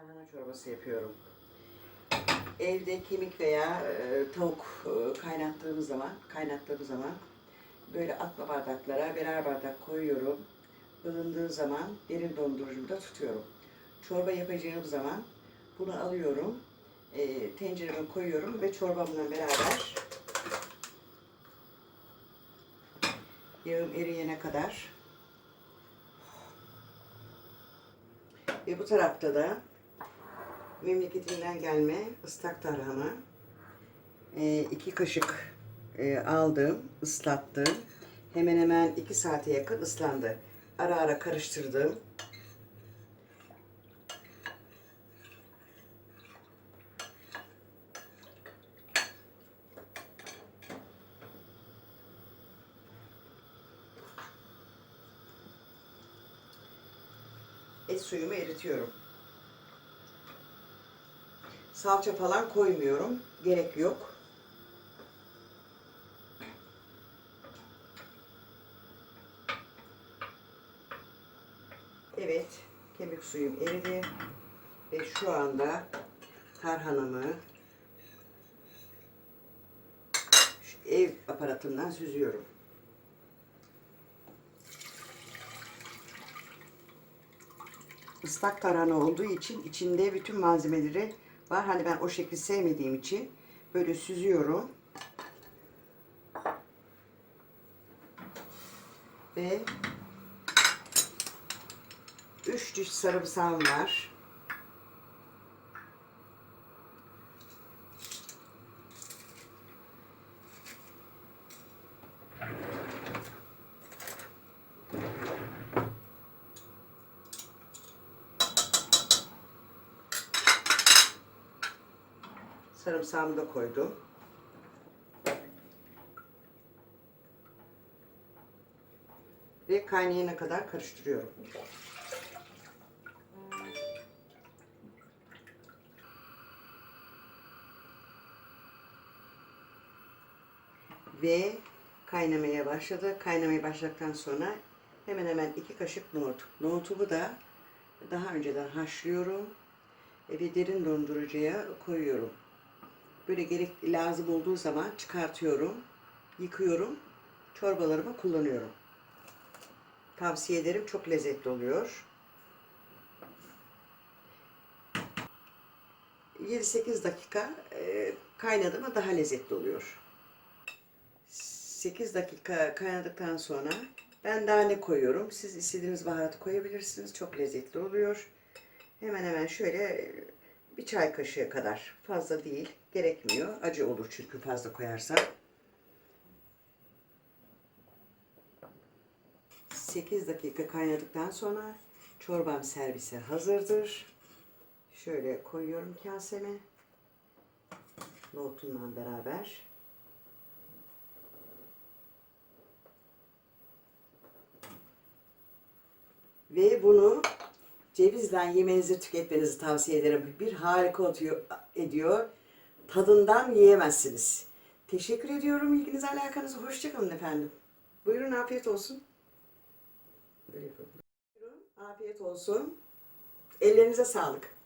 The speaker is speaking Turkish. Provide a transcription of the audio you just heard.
Tarhana çorbası yapıyorum. Evde kemik veya e, tavuk e, kaynattığımız zaman, kaynattığımız zaman böyle atma bardaklara birer bardak koyuyorum. Ilındığı zaman derin dondurucumda tutuyorum. Çorba yapacağım zaman bunu alıyorum, e, tencereme koyuyorum ve çorbamla beraber yağım eriyene kadar ve bu tarafta da memleketimden gelme ıslak tarhana e, iki kaşık e, aldım, ıslattım. Hemen hemen iki saate yakın ıslandı. Ara ara karıştırdım. Et suyumu eritiyorum. Salça falan koymuyorum. Gerek yok. Evet, kemik suyum eridi. Ve şu anda tarhanamı ev aparatından süzüyorum. Islak tarhana olduğu için içinde bütün malzemeleri var. Hani ben o şekli sevmediğim için böyle süzüyorum. Ve 3 diş sarımsağım var. Sarımsağımı da koydum. Ve kaynayana kadar karıştırıyorum. Ve kaynamaya başladı. Kaynamaya başladıktan sonra hemen hemen iki kaşık nohut. Nohutumu da daha önceden haşlıyorum ve derin dondurucuya koyuyorum. Böyle gerek lazım olduğu zaman çıkartıyorum, yıkıyorum, çorbalarıma kullanıyorum. Tavsiye ederim, çok lezzetli oluyor. 7-8 dakika e, kaynadı mı daha lezzetli oluyor. 8 dakika kaynadıktan sonra ben daha ne koyuyorum? Siz istediğiniz baharatı koyabilirsiniz. Çok lezzetli oluyor. Hemen hemen şöyle bir çay kaşığı kadar. Fazla değil. Gerekmiyor. Acı olur çünkü fazla koyarsam. 8 dakika kaynadıktan sonra çorbam servise hazırdır. Şöyle koyuyorum kaseme. Nohutumla beraber. Ve bunu cevizden yemenizi tüketmenizi tavsiye ederim. Bir harika atıyor, ediyor. Tadından yiyemezsiniz. Teşekkür ediyorum ilginiz alakanız. Hoşçakalın efendim. Buyurun afiyet olsun. Buyurun afiyet olsun. Ellerinize sağlık.